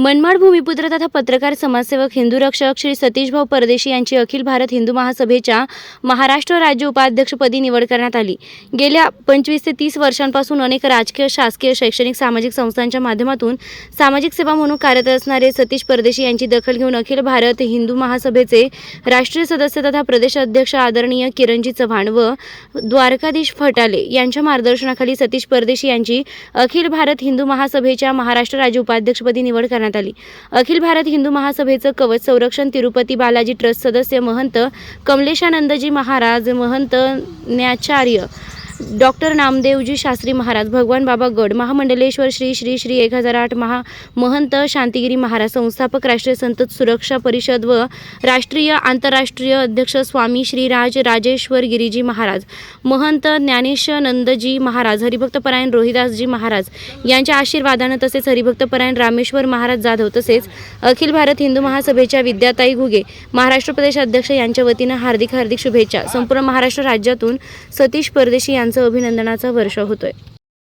मनमाड भूमिपुत्र तथा पत्रकार समाजसेवक हिंदू रक्षक श्री सतीशभाऊ परदेशी यांची अखिल भारत हिंदू महासभेच्या महाराष्ट्र राज्य उपाध्यक्षपदी निवड करण्यात आली. गेल्या पंचवीस ते तीस वर्षांपासून अनेक राजकीय शासकीय शैक्षणिक सामाजिक संस्थांच्या माध्यमातून सामाजिक सेवा म्हणून कार्यरत असणारे सतीश परदेशी यांची दखल घेऊन अखिल भारत हिंदू महासभेचे राष्ट्रीय सदस्य तथा प्रदेश अध्यक्ष आदरणीय किरणजी चव्हाण व द्वारकाधीश फटाले यांच्या मार्गदर्शनाखाली सतीश परदेशी यांची अखिल भारत हिंदू महासभेच्या महाराष्ट्र राज्य उपाध्यक्षपदी निवड करण्यात आली. अखिल भारत हिंदू महासभेचं कवच संरक्षण तिरुपती बालाजी ट्रस्ट सदस्य महंत कमलेशानंदजी महाराज महंत न्याचार्य डॉक्टर नामदेवजी शास्त्री महाराज भगवान बाबा गड महामंडलेश्वर श्री श्री श्री एक हजार आठ महा महंत शांतिगिरी महाराज संस्थापक राष्ट्रीय संत सुरक्षा परिषद व राष्ट्रीय आंतरराष्ट्रीय अध्यक्ष स्वामी श्रीराज राजेश्वर गिरीजी महाराज महंत ज्ञानेशानंदजी महाराज हरिभक्तपरायण रोहिदासजी महाराज यांच्या आशीर्वादानं तसेच हरिभक्तपरायण रामेश्वर महाराज जाधव तसेच अखिल भारत हिंदू महासभेच्या विद्याताई घुगे महाराष्ट्र प्रदेश अध्यक्ष यांच्या वतीनं हार्दिक हार्दिक शुभेच्छा. संपूर्ण महाराष्ट्र राज्यातून सतीश परदेशी यांचं अभिनंदनाचा वर्ष होतोय.